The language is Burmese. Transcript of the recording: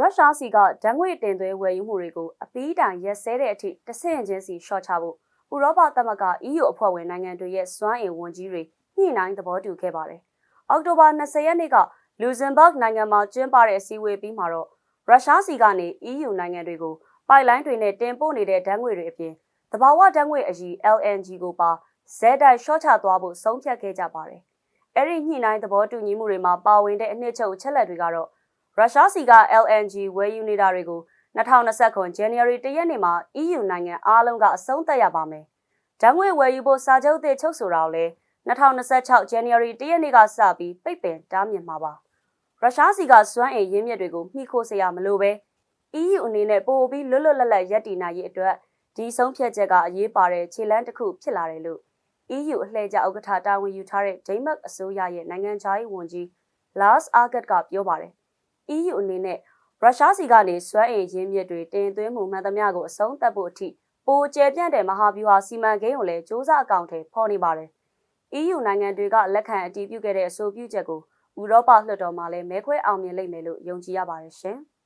ရုရှားစီကဓာတ်ငွေတင်သွင်းဝယ်ယူမှုတွေကိုအပီးတိုင်ရက်စဲတဲ့အထိတဆင့်ချင်းစီရှော့ချဖို့ဥရောပသမဂ္ဂ EU အဖွဲ့ဝင်နိုင်ငံတွေရဲ့စွမ်းအင်ဝန်ကြီးတွေညှိနှိုင်းသဘောတူခဲ့ပါတယ်။အောက်တိုဘာ20ရက်နေ့ကလူဇင်ဘတ်နိုင်ငံမှာကျင်းပတဲ့အစည်းအဝေးပြီးမှာတော့ရုရှားစီကနေ EU နိုင်ငံတွေကိုပိုက်လိုင်းတွေနဲ့တင်ပို့နေတဲ့ဓာတ်ငွေတွေအပြင်တဘာဝဓာတ်ငွေအကြီး LNG ကိုပါဇဲတိုက်ရှော့ချသွားဖို့ဆုံးဖြတ်ခဲ့ကြပါတယ်။အဲ့ဒီညှိနှိုင်းသဘောတူညီမှုတွေမှာပါဝင်တဲ့အနှစ်ချုပ်အချက်လက်တွေကတော့ ရုရှားစီက LNG ဝယ်ယူနေတာတွေကို2029 January 1ရက်နေ့မှာ EU နိုင်ငံအားလုံးကအဆုံးသတ်ရပါမယ်။ဓာတ်ငွေဝယ်ယူဖို့စာချုပ်သစ်ချုပ်ဆိုတာကိုလည်း2026 January 1ရက်နေ့ကစပြီးပိတ်ပင်တားမြစ်မှာပါ။ရုရှားစီကစွမ်းအင်ရင်းမြစ်တွေကိုမှီခိုစရာမလိုပဲ EU အနေနဲ့ပို့ပြီးလွတ်လွတ်လပ်လပ်ရပ်တည်နိုင်ရေးအတွက်ဒီဆုံးဖြတ်ချက်ကအရေးပါတဲ့ခြေလှမ်းတစ်ခုဖြစ်လာတယ်လို့ EU အလှည့်ကျဥက္ကဋ္ဌတာဝန်ယူထားတဲ့ဒိမတ်အစိုးရရဲ့နိုင်ငံခြားရေးဝန်ကြီး Lars Argert ကပြောပါတယ်။ EU အနေနဲ့ရုရှားစီကနေစွမ်းအင်ရင်းမြစ်တွေတင်သွင်းမှုမှန်သမျှကိုအဆုံးသတ်ဖို့အထိပိုကျယ်ပြန့်တဲ့မဟာဗျူဟာစီမံကိန်းကိုလည်းစ조사အကောင့်ထဲပေါ်နေပါတယ်။ EU နိုင်ငံတွေကလက်ခံအတည်ပြုခဲ့တဲ့အဆိုပြုချက်ကိုဥရောပလွှတ်တော်မှာလည်းမဲခွဲအောင်မြင်လိမ့်မယ်လို့ယုံကြည်ရပါတယ်ရှင်။